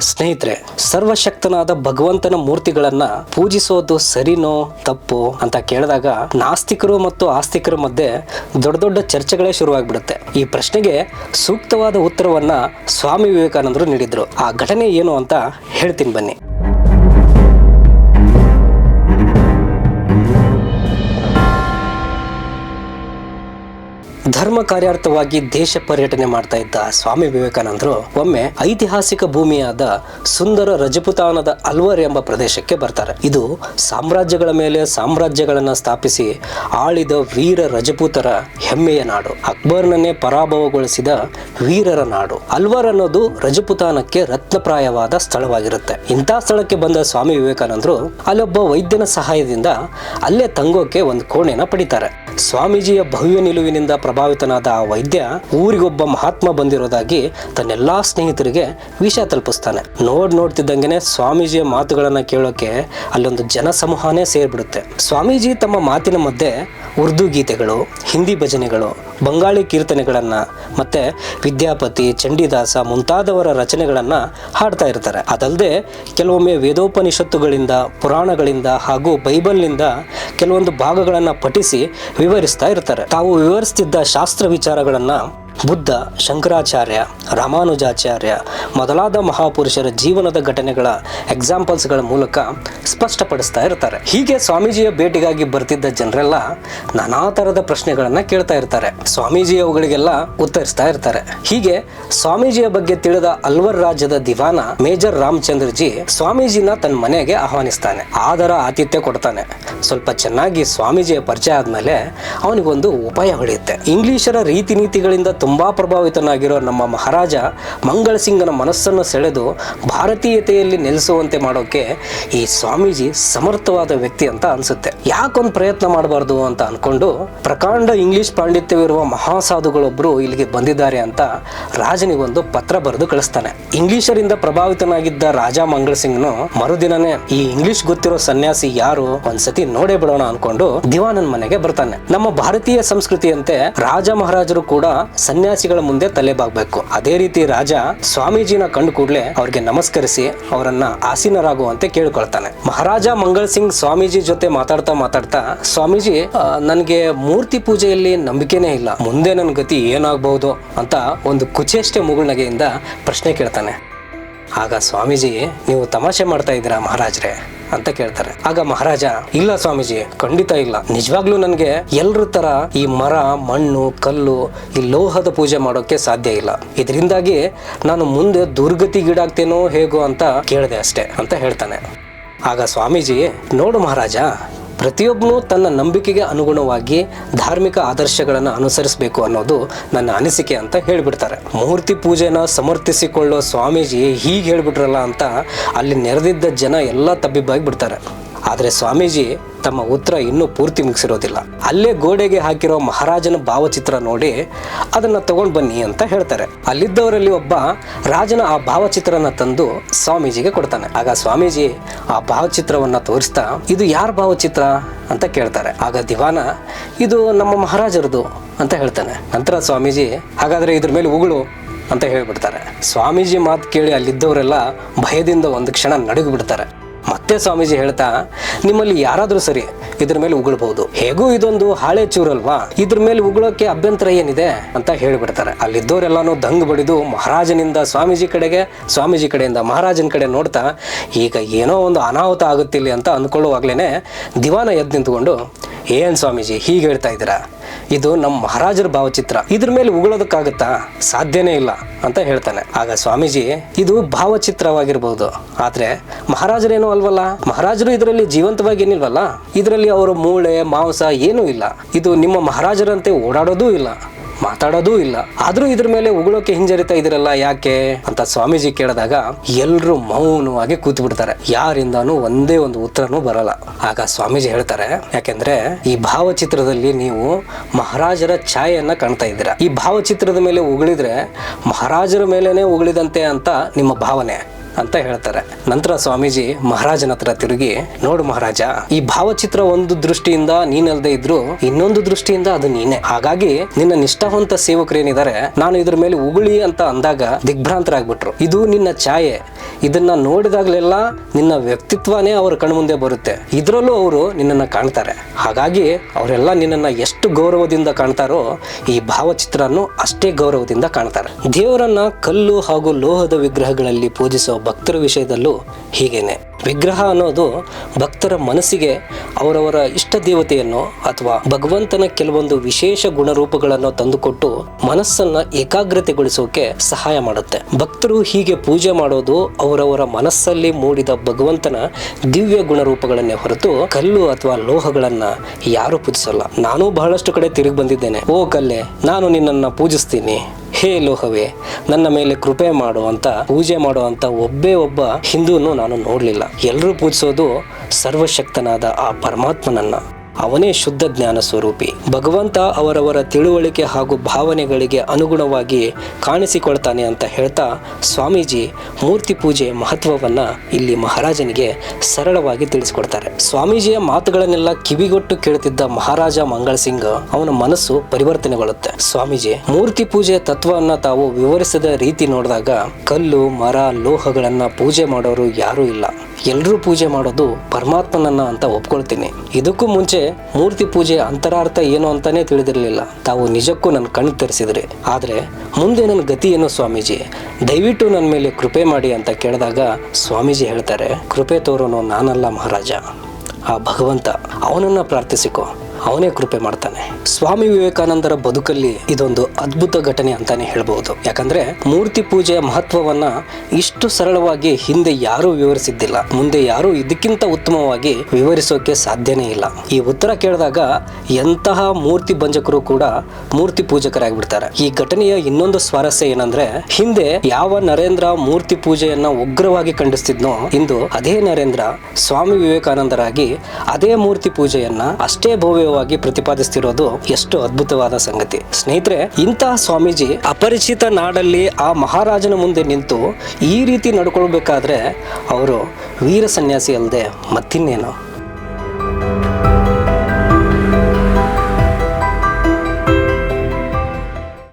ಸ್ನೇಹಿತರೆ, ಸರ್ವಶಕ್ತನಾದ ಭಗವಂತನ ಮೂರ್ತಿಗಳನ್ನ ಪೂಜಿಸೋದು ಸರಿನೋ ತಪ್ಪು ಅಂತ ಕೇಳಿದಾಗ ನಾಸ್ತಿಕರು ಮತ್ತು ಆಸ್ತಿಕರ ಮಧ್ಯೆ ದೊಡ್ಡ ದೊಡ್ಡ ಚರ್ಚೆಗಳೇ ಶುರುವಾಗ್ಬಿಡುತ್ತೆ. ಈ ಪ್ರಶ್ನೆಗೆ ಸೂಕ್ತವಾದ ಉತ್ತರವನ್ನ ಸ್ವಾಮಿ ವಿವೇಕಾನಂದರು ನೀಡಿದ್ರು. ಆ ಘಟನೆ ಏನು ಅಂತ ಹೇಳ್ತೀನಿ ಬನ್ನಿ. ಧರ್ಮ ಕಾರ್ಯಾರ್ಥವಾಗಿ ದೇಶ ಪರ್ಯಟನೆ ಮಾಡ್ತಾ ಇದ್ದ ಸ್ವಾಮಿ ವಿವೇಕಾನಂದರು ಒಮ್ಮೆ ಐತಿಹಾಸಿಕ ಭೂಮಿಯಾದ ಸುಂದರ ರಜಪುತಾನದ ಅಲ್ವರ್ ಎಂಬ ಪ್ರದೇಶಕ್ಕೆ ಬರ್ತಾರೆ. ಇದು ಸಾಮ್ರಾಜ್ಯಗಳ ಮೇಲೆ ಸಾಮ್ರಾಜ್ಯಗಳನ್ನ ಸ್ಥಾಪಿಸಿ ಆಳಿದ ವೀರ ರಜಪೂತರ ಹೆಮ್ಮೆಯ ನಾಡು. ಅಕ್ಬರ್ನನ್ನೇ ಪರಾಭವಗೊಳಿಸಿದ ವೀರರ ನಾಡು. ಅಲ್ವರ್ ಅನ್ನೋದು ರಜಪುತಾನಕ್ಕೆ ರತ್ನಪ್ರಾಯವಾದ ಸ್ಥಳವಾಗಿರುತ್ತೆ. ಇಂಥ ಸ್ಥಳಕ್ಕೆ ಬಂದ ಸ್ವಾಮಿ ವಿವೇಕಾನಂದರು ಅಲ್ಲೊಬ್ಬ ವೈದ್ಯನ ಸಹಾಯದಿಂದ ಅಲ್ಲೇ ತಂಗೋಕೆ ಒಂದು ಕೋಣೆನ ಪಡಿತಾರೆ. ಸ್ವಾಮೀಜಿಯ ಭವ್ಯ ನಿಲುವಿನಿಂದ ಪ್ರಭಾವಿತನಾದ ಆ ವೈದ್ಯ ಊರಿಗೊಬ್ಬ ಮಹಾತ್ಮ ಬಂದಿರೋದಾಗಿ ತನ್ನೆಲ್ಲಾ ಸ್ನೇಹಿತರಿಗೆ ವಿಷಯ ತಲುಪಿಸ್ತಾನೆ. ನೋಡ್ ನೋಡ್ತಿದ್ದಂಗೆನೆ ಸ್ವಾಮೀಜಿಯ ಮಾತುಗಳನ್ನ ಕೇಳೋಕೆ ಅಲ್ಲೊಂದು ಜನ ಸಮೂಹನೇ ಸೇರ್ಬಿಡುತ್ತೆ. ಸ್ವಾಮೀಜಿ ತಮ್ಮ ಮಾತಿನ ಮಧ್ಯೆ ಉರ್ದು ಗೀತೆಗಳು, ಹಿಂದಿ ಭಜನೆಗಳು ಬಂಗಾಳಿ ಕೀರ್ತನೆಗಳನ್ನು ಮತ್ತು ವಿದ್ಯಾಪತಿ ಚಂಡಿದಾಸ ಮುಂತಾದವರ ರಚನೆಗಳನ್ನು ಹಾಡ್ತಾ ಇರ್ತಾರೆ. ಅದಲ್ಲದೆ ಕೆಲವೊಮ್ಮೆ ವೇದೋಪನಿಷತ್ತುಗಳಿಂದ, ಪುರಾಣಗಳಿಂದ ಹಾಗೂ ಬೈಬಲ್ನಿಂದ ಕೆಲವೊಂದು ಭಾಗಗಳನ್ನು ಪಠಿಸಿ ವಿವರಿಸ್ತಾ ಇರ್ತಾರೆ. ತಾವು ವಿವರಿಸ್ತಿದ್ದ ಶಾಸ್ತ್ರ ವಿಚಾರಗಳನ್ನ ಬುದ್ಧ, ಶಂಕರಾಚಾರ್ಯ, ರಾಮಾನುಜಾಚಾರ್ಯ ಮೊದಲಾದ ಮಹಾಪುರುಷರ ಜೀವನದ ಘಟನೆಗಳ ಎಕ್ಸಾಂಪಲ್ಸ್ಗಳ ಮೂಲಕ ಸ್ಪಷ್ಟಪಡಿಸ್ತಾ ಇರ್ತಾರೆ. ಹೀಗೆ ಸ್ವಾಮೀಜಿಯ ಭೇಟಿಗಾಗಿ ಬರ್ತಿದ್ದ ಜನರೆಲ್ಲ ನಾನಾ ಥರದ ಪ್ರಶ್ನೆಗಳನ್ನು ಕೇಳ್ತಾ ಇರ್ತಾರೆ. ಸ್ವಾಮೀಜಿ ಅವುಗಳಿಗೆಲ್ಲ ಉತ್ತರಿಸ್ತಾ ಇರ್ತಾರೆ. ಹೀಗೆ ಸ್ವಾಮೀಜಿಯ ಬಗ್ಗೆ ತಿಳಿದ ಅಲ್ವರ್ ರಾಜ್ಯದ ದಿವಾನ ಮೇಜರ್ ರಾಮಚಂದ್ರಜಿ ಸ್ವಾಮೀಜಿನ ತನ್ನ ಮನೆಗೆ ಆಹ್ವಾನಿಸ್ತಾನೆ. ಆದರ ಆತಿಥ್ಯ ಕೊಡ್ತಾನೆ. ಸ್ವಲ್ಪ ಚೆನ್ನಾಗಿ ಸ್ವಾಮೀಜಿಯ ಪರಿಚಯ ಆದಮೇಲೆ ಅವನಿಗೊಂದು ಉಪಾಯ ಹೊಳೆಯುತ್ತೆ. ಇಂಗ್ಲಿಷರ ರೀತಿ ನೀತಿಗಳಿಂದ ತುಂಬಾ ಪ್ರಭಾವಿತನಾಗಿರೋ ನಮ್ಮ ಮಹಾರಾಜ ಮಂಗಳ ಸಿಂಗನ ಮನಸ್ಸನ್ನು ಸೆಳೆದು ಭಾರತೀಯತೆಯಲ್ಲಿ ನೆಲೆಸುವಂತೆ ಮಾಡೋಕೆ ಈ ಸ್ವಾಮೀಜಿ ಸಮರ್ಥವಾದ ವ್ಯಕ್ತಿ ಅಂತ ಅನ್ಸುತ್ತೆ. ಯಾಕೊಂದು ಪ್ರಯತ್ನ ಮಾಡಬಾರ್ದು ಅಂತ ಅನ್ಕೊಂಡು ಪ್ರಕಾಂಡ ಇಂಗ್ಲಿಷ್ ಪಾಂಡಿತ್ಯವಿರುವ ಮಹಾಸಾಧುಗಳೊಬ್ಬರು ಇಲ್ಲಿಗೆ ಬಂದಿದ್ದಾರೆ ಅಂತ ರಾಜನಿಗೊಂದು ಪತ್ರ ಬರೆದು ಕಳಿಸ್ತಾನೆ. ಇಂಗ್ಲಿಷರಿಂದ ಪ್ರಭಾವಿತನಾಗಿದ್ದ ರಾಜ ಮಂಗಳ ಸಿಂಗ್ನು ಮರುದಿನನೇ ಈ ಇಂಗ್ಲಿಷ್ ಗೊತ್ತಿರೋ ಸನ್ಯಾಸಿ ಯಾರು ಒಂದ್ಸತಿ ನೋಡೇ ಬಿಡೋಣ ಅನ್ಕೊಂಡು ದಿವಾನನ್ ಮನೆಗೆ ಬರ್ತಾನೆ. ನಮ್ಮ ಭಾರತೀಯ ಸಂಸ್ಕೃತಿಯಂತೆ ರಾಜ ಮಹಾರಾಜರು ಕೂಡ ಸನ್ಯಾಸಿಗಳ ಮುಂದೆ ತಲೆಬಾಗ್ಬೇಕು. ಅದೇ ರೀತಿ ರಾಜ ಸ್ವಾಮೀಜಿನ ಕಂಡು ಕೂಡಲೇ ಅವ್ರಿಗೆ ನಮಸ್ಕರಿಸಿ ಅವರನ್ನ ಆಸೀನರಾಗುವಂತೆ ಕೇಳಿಕೊಳ್ತಾನೆ. ಮಹಾರಾಜ ಮಂಗಳ್ ಸಿಂಗ್ ಸ್ವಾಮೀಜಿ ಜೊತೆ ಮಾತಾಡ್ತಾ ಮಾತಾಡ್ತಾ ಸ್ವಾಮೀಜಿ ನನಗೆ ನನ್ಗೆ ಮೂರ್ತಿ ಪೂಜೆಯಲ್ಲಿ ನಂಬಿಕೆನೇ ಇಲ್ಲ. ಮುಂದೆ ನನ್ನ ಗತಿ ಏನಾಗಬಹುದು? ಅಂತ ಒಂದು ಕುಚೇಷ್ಟೆ ಮುಗುಳ್ನಗೆಯಿಂದ ಪ್ರಶ್ನೆ ಕೇಳ್ತಾನೆ. ಆಗ ಸ್ವಾಮೀಜಿ, ನೀವು ತಮಾಷೆ ಮಾಡ್ತಾ ಇದ್ದೀರಾ ಮಹಾರಾಜ್ರೆ? ಅಂತ ಕೇಳ್ತಾರೆ. ಆಗ ಮಹಾರಾಜ, ಇಲ್ಲ ಸ್ವಾಮೀಜಿ, ಖಂಡಿತ ಇಲ್ಲ. ನಿಜವಾಗ್ಲೂ ನನಗೆ ಎಲ್ರ ತರ ಈ ಮರ, ಮಣ್ಣು, ಕಲ್ಲು, ಈ ಲೋಹದ ಪೂಜೆ ಮಾಡೋಕೆ ಸಾಧ್ಯ ಇಲ್ಲ. ಇದರಿಂದಾಗಿ ನಾನು ಮುಂದೆ ದುರ್ಗತಿಗೀಡಾಗ್ತೇನೋ ಹೇಗೋ ಅಂತ ಕೇಳಿದೆ ಅಷ್ಟೇ ಅಂತ ಹೇಳ್ತಾನೆ. ಆಗ ಸ್ವಾಮೀಜಿ, ನೋಡು ಮಹಾರಾಜ ಪ್ರತಿಯೊಬ್ಬನು ತನ್ನ ನಂಬಿಕೆಗೆ ಅನುಗುಣವಾಗಿ ಧಾರ್ಮಿಕ ಆದರ್ಶಗಳನ್ನು ಅನುಸರಿಸಬೇಕು ಅನ್ನೋದು ನನ್ನ ಅನಿಸಿಕೆ ಅಂತ ಹೇಳಿಬಿಡ್ತಾರೆ. ಮೂರ್ತಿ ಪೂಜೆನ ಸಮರ್ಥಿಸಿಕೊಳ್ಳೋ ಸ್ವಾಮೀಜಿ ಹೀಗೆ ಹೇಳಿಬಿಟ್ರಲ್ಲ ಅಂತ ಅಲ್ಲಿ ನೆರೆದಿದ್ದ ಜನ ಎಲ್ಲ ತಬ್ಬಿಬ್ಬಾಗಿ ಬಿಡ್ತಾರೆ. ಆದರೆ ಸ್ವಾಮೀಜಿ ತಮ್ಮ ಉತ್ತರ ಇನ್ನೂ ಪೂರ್ತಿ ಮುಗಿಸಿರೋದಿಲ್ಲ. ಅಲ್ಲೇ ಗೋಡೆಗೆ ಹಾಕಿರೋ ಮಹಾರಾಜನ ಭಾವಚಿತ್ರ ನೋಡಿ ಅದನ್ನ ತಗೊಂಡ್ ಬನ್ನಿ ಅಂತ ಹೇಳ್ತಾರೆ. ಅಲ್ಲಿದ್ದವರಲ್ಲಿ ಒಬ್ಬ ರಾಜನ ಆ ಭಾವಚಿತ್ರನ ತಂದು ಸ್ವಾಮೀಜಿಗೆ ಕೊಡ್ತಾನೆ. ಆಗ ಸ್ವಾಮೀಜಿ ಆ ಭಾವಚಿತ್ರವನ್ನ ತೋರಿಸ್ತಾ, ಇದು ಯಾರ ಭಾವಚಿತ್ರ? ಅಂತ ಕೇಳ್ತಾರೆ. ಆಗ ದಿವಾನ, ಇದು ನಮ್ಮ ಮಹಾರಾಜರದು, ಅಂತ ಹೇಳ್ತಾನೆ. ನಂತರ ಸ್ವಾಮೀಜಿ, ಹಾಗಾದ್ರೆ ಇದ್ರ ಮೇಲೆ ಉಗುಳು, ಅಂತ ಹೇಳ್ಬಿಡ್ತಾರೆ. ಸ್ವಾಮೀಜಿ ಮಾತು ಕೇಳಿ ಅಲ್ಲಿದ್ದವರೆಲ್ಲ ಭಯದಿಂದ ಒಂದು ಕ್ಷಣ ನಡುಗು ಬಿಡ್ತಾರೆ ಮತ್ತೆ ಸ್ವಾಮೀಜಿ ಹೇಳ್ತಾ, ನಿಮ್ಮಲ್ಲಿ ಯಾರಾದರೂ ಸರಿ ಇದ್ರ ಮೇಲೆ ಉಗುಳ್ಬಹುದು. ಹೇಗೂ ಇದೊಂದು ಹಾಳೆ ಚೂರಲ್ವಾ? ಇದ್ರ ಮೇಲೆ ಉಗುಳೋಕೆ ಅಭ್ಯಂತರ ಏನಿದೆ ಅಂತ ಹೇಳಿಬಿಡ್ತಾರೆ. ಅಲ್ಲಿದ್ದವರೆಲ್ಲಾನು ದಂಗ್ ಬಡಿದು ಮಹಾರಾಜನಿಂದ ಸ್ವಾಮೀಜಿ ಕಡೆಗೆ, ಸ್ವಾಮೀಜಿ ಕಡೆಯಿಂದ ಮಹಾರಾಜನ ಕಡೆ ನೋಡ್ತಾ, ಈಗ ಏನೋ ಒಂದು ಅನಾಹುತ ಆಗುತ್ತಿಲ್ಲ ಅಂತ ಅಂದ್ಕೊಳ್ಳುವಾಗ್ಲೇನೆ ದಿವಾನ ಎದ್ದು ನಿಂತ್ಕೊಂಡು, ಏನ್ ಸ್ವಾಮೀಜಿ ಹೀಗೆ ಹೇಳ್ತಾ ಇದ್ದೀರಾ? ಇದು ನಮ್ಮ ಮಹಾರಾಜರ ಭಾವಚಿತ್ರ. ಇದ್ರ ಮೇಲೆ ಉಗುಳೋದಕ್ಕಾಗತ್ತಾ ಸಾಧ್ಯನೇ ಇಲ್ಲ ಅಂತ ಹೇಳ್ತಾನೆ. ಆಗ ಸ್ವಾಮೀಜಿ, ಇದು ಭಾವಚಿತ್ರವಾಗಿರ್ಬಹುದು ಆದ್ರೆ ಮಹಾರಾಜರೇನು ಅಲ್ವಲ್ಲ? ಮಹಾರಾಜರು ಇದರಲ್ಲಿ ಜೀವಂತವಾಗಿ ಏನಿಲ್ವಲ್ಲ? ಇದರಲ್ಲಿ ಅವರ ಮೂಳೆ, ಮಾಂಸ ಏನೂ ಇಲ್ಲ. ಇದು ನಿಮ್ಮ ಮಹಾರಾಜರಂತೆ ಓಡಾಡೋದೂ ಇಲ್ಲ. ಮಾತಾಡೋದೂ ಇಲ್ಲ. ಆದ್ರೂ ಇದ್ರ ಮೇಲೆ ಉಗುಳೋಕೆ ಹಿಂಜರಿತಾ ಇದಿರಲ್ಲ ಯಾಕೆ? ಅಂತ ಸ್ವಾಮೀಜಿ ಕೇಳಿದಾಗ ಎಲ್ರು ಮೌನವಾಗಿ ಕೂತ್ ಬಿಡ್ತಾರೆ ಯಾರಿಂದಾನು ಒಂದೇ ಒಂದು ಉತ್ತರನೂ ಬರಲ್ಲ. ಆಗ ಸ್ವಾಮೀಜಿ ಹೇಳ್ತಾರೆ, ಯಾಕೆಂದ್ರೆ ಈ ಭಾವಚಿತ್ರದಲ್ಲಿ ನೀವು ಮಹಾರಾಜರ ಛಾಯೆಯನ್ನ ಕಾಣ್ತಾ ಇದ್ದೀರಾ. ಈ ಭಾವಚಿತ್ರದ ಮೇಲೆ ಉಗುಳಿದ್ರೆ ಮಹಾರಾಜರ ಮೇಲೇನೆ ಉಗುಳಿದಂತೆ ಅಂತ ನಿಮ್ಮ ಭಾವನೆ. ಅಂತ ಹೇಳ್ತಾರೆ. ನಂತರ ಸ್ವಾಮೀಜಿ ಮಹಾರಾಜನ ಹತ್ರ ತಿರುಗಿ, ನೋಡು ಮಹಾರಾಜ, ಈ ಭಾವಚಿತ್ರ ಒಂದು ದೃಷ್ಟಿಯಿಂದ ನೀನಲ್ದೇ ಇದ್ರು ಇನ್ನೊಂದು ದೃಷ್ಟಿಯಿಂದ ಅದು ನೀನೆ. ಹಾಗಾಗಿ ನಿನ್ನ ನಿಷ್ಠಾವಂತ ಸೇವಕರೇನಿದ್ದಾರೆ ನಾನು ಇದ್ರ ಮೇಲೆ ಉಗುಳಿ ಅಂತ ಅಂದಾಗ ದಿಗ್ಭ್ರಾಂತರಾಗ್ಬಿಟ್ರು. ಇದು ನಿನ್ನ ಛಾಯೆ. ಇದನ್ನ ನೋಡಿದಾಗ್ಲೆಲ್ಲ ನಿನ್ನ ವ್ಯಕ್ತಿತ್ವನೇ ಅವರ ಕಣ್ಮುಂದೆ ಬರುತ್ತೆ. ಇದರಲ್ಲೂ ಅವರು ನಿನ್ನನ್ನ ಕಾಣ್ತಾರೆ. ಹಾಗಾಗಿ ಅವರೆಲ್ಲ ನಿನ್ನನ್ನ ಎಷ್ಟು ಗೌರವದಿಂದ ಕಾಣ್ತಾರೋ ಈ ಭಾವಚಿತ್ರನು ಅಷ್ಟೇ ಗೌರವದಿಂದ ಕಾಣ್ತಾರೆ. ದೇವರನ್ನ ಕಲ್ಲು ಹಾಗೂ ಲೋಹದ ವಿಗ್ರಹಗಳಲ್ಲಿ ಪೂಜಿಸುವ ಭಕ್ತರ ವಿಷಯದಲ್ಲೂ ಹೀಗೇನೆ. ವಿಗ್ರಹ ಅನ್ನೋದು ಭಕ್ತರ ಮನಸ್ಸಿಗೆ ಅವರವರ ಇಷ್ಟ ದೇವತೆಯನ್ನು ಅಥವಾ ಭಗವಂತನ ಕೆಲವೊಂದು ವಿಶೇಷ ಗುಣರೂಪಗಳನ್ನು ತಂದುಕೊಟ್ಟು ಮನಸ್ಸನ್ನ ಏಕಾಗ್ರತೆಗೊಳಿಸೋಕೆ ಸಹಾಯ ಮಾಡುತ್ತೆ. ಭಕ್ತರು ಹೀಗೆ ಪೂಜೆ ಮಾಡೋದು ಅವರವರ ಮನಸ್ಸಲ್ಲಿ ಮೂಡಿದ ಭಗವಂತನ ದಿವ್ಯ ಗುಣರೂಪಗಳನ್ನೇ ಹೊರತು ಕಲ್ಲು ಅಥವಾ ಲೋಹಗಳನ್ನ ಯಾರು ಪೂಜಿಸಲ್ಲ. ನಾನು ಬಹಳಷ್ಟು ಕಡೆ ತಿರುಗಿ ಬಂದಿದ್ದೇನೆ. ಓ ಕಲ್ಲೆ, ನಾನು ನಿನ್ನನ್ನು ಪೂಜಿಸ್ತೀನಿ. ಹೇ ಲೋಹವೇ, ನನ್ನ ಮೇಲೆ ಕೃಪೆ ಮಾಡು ಅಂತ, ಪೂಜೆ ಮಾಡುವಂತ ಒಬ್ಬೇ ಒಬ್ಬ ಹಿಂದೂನು ನಾನು ನೋಡಲಿಲ್ಲ. ಎಲ್ಲರೂ ಪೂಜಿಸೋದು ಸರ್ವಶಕ್ತನಾದ ಆ ಪರಮಾತ್ಮನನ್ನ. ಅವನೇ ಶುದ್ಧ ಜ್ಞಾನ ಸ್ವರೂಪಿ. ಭಗವಂತ ಅವರವರ ತಿಳುವಳಿಕೆ ಹಾಗೂ ಭಾವನೆಗಳಿಗೆ ಅನುಗುಣವಾಗಿ ಕಾಣಿಸಿಕೊಳ್ತಾನೆ ಅಂತ ಹೇಳ್ತಾ ಸ್ವಾಮೀಜಿ ಮೂರ್ತಿ ಪೂಜೆ ಮಹತ್ವವನ್ನ ಇಲ್ಲಿ ಮಹಾರಾಜನಿಗೆ ಸರಳವಾಗಿ ತಿಳಿಸಿಕೊಡ್ತಾರೆ. ಸ್ವಾಮೀಜಿಯ ಮಾತುಗಳನ್ನೆಲ್ಲ ಕಿವಿಗೊಟ್ಟು ಕೇಳುತ್ತಿದ್ದ ಮಹಾರಾಜ ಮಂಗಳ ಸಿಂಗ್ ಅವನ ಮನಸ್ಸು ಪರಿವರ್ತನೆಗೊಳ್ಳುತ್ತೆ. ಸ್ವಾಮೀಜಿ, ಮೂರ್ತಿ ಪೂಜೆ ತತ್ವವನ್ನ ತಾವು ವಿವರಿಸಿದ ರೀತಿ ನೋಡಿದಾಗ ಕಲ್ಲು, ಮರ, ಲೋಹಗಳನ್ನ ಪೂಜೆ ಮಾಡೋರು ಯಾರೂ ಇಲ್ಲ. ಎಲ್ಲರೂ ಪೂಜೆ ಮಾಡೋದು ಪರಮಾತ್ಮನನ್ನ ಅಂತ ಒಪ್ಕೊಳ್ತೀನಿ. ಇದಕ್ಕೂ ಮುಂಚೆ ಮೂರ್ತಿ ಪೂಜೆ ಅಂತರಾರ್ಥ ಏನು ಅಂತಾನೆ ತಿಳಿದಿರಲಿಲ್ಲ. ತಾವು ನಿಜಕ್ಕೂ ನನ್ನ ಕಣ್ಣು ತರಿಸಿದ್ರಿ. ಆದರೆ ಮುಂದೆ ನನ್ನ ಗತಿ ಏನು ಸ್ವಾಮೀಜಿ? ದಯವಿಟ್ಟು ನನ್ನ ಮೇಲೆ ಕೃಪೆ ಮಾಡಿ ಅಂತ ಕೇಳಿದಾಗ ಸ್ವಾಮೀಜಿ ಹೇಳ್ತಾರೆ, ಕೃಪೆ ತೋರೋನು ನಾನಲ್ಲ ಮಹಾರಾಜ. ಆ ಭಗವಂತ ಅವನನ್ನ ಪ್ರಾರ್ಥಿಸಿಕೊ. ಅವನೇ ಕೃಪೆ ಮಾಡ್ತಾನೆ. ಸ್ವಾಮಿ ವಿವೇಕಾನಂದರ ಬದುಕಲ್ಲಿ ಇದೊಂದು ಅದ್ಭುತ ಘಟನೆ ಅಂತಾನೆ ಹೇಳಬಹುದು ಯಾಕಂದ್ರೆ ಮೂರ್ತಿ ಪೂಜೆಯ ಮಹತ್ವವನ್ನ ಇಷ್ಟು ಸರಳವಾಗಿ ಹಿಂದೆ ಯಾರೂ ವಿವರಿಸಿದ್ದಿಲ್ಲ. ಮುಂದೆ ಯಾರೂ ಇದಕ್ಕಿಂತ ಉತ್ತಮವಾಗಿ ವಿವರಿಸೋಕೆ ಸಾಧ್ಯನೇ ಇಲ್ಲ. ಈ ಉತ್ತರ ಕೇಳಿದಾಗ ಎಂತಹ ಮೂರ್ತಿ ಭಂಜಕರು ಕೂಡ ಮೂರ್ತಿ ಪೂಜಕರಾಗ್ಬಿಡ್ತಾರೆ. ಈ ಘಟನೆಯ ಇನ್ನೊಂದು ಸ್ವಾರಸ್ಯ ಏನಂದ್ರೆ ಹಿಂದೆ ಯಾವ ನರೇಂದ್ರ ಮೂರ್ತಿ ಪೂಜೆಯನ್ನ ಉಗ್ರವಾಗಿ ಖಂಡಿಸ್ತಿದ್ನೋ ಇಂದು ಅದೇ ನರೇಂದ್ರ ಸ್ವಾಮಿ ವಿವೇಕಾನಂದರಾಗಿ ಅದೇ ಮೂರ್ತಿ ಪೂಜೆಯನ್ನ ಅಷ್ಟೇ ಭವ್ಯವಾಗಿ ಪ್ರತಿಪಾದಿಸ್ತಿರೋದು ಎಷ್ಟು ಅದ್ಭುತವಾದ ಸಂಗತಿ. ಸ್ನೇಹಿತರೆ, ಇಂತಹ ಸ್ವಾಮೀಜಿ ಅಪರಿಚಿತ ನಾಡಲ್ಲಿ ಆ ಮಹಾರಾಜನ ಮುಂದೆ ನಿಂತು ಈ ರೀತಿ ನಡ್ಕೊಳ್ಬೇಕಾದ್ರೆ ಅವರು ವೀರ ಸನ್ಯಾಸಿ ಅಲ್ಲದೆ ಮತ್ತಿನ್ನೇನು?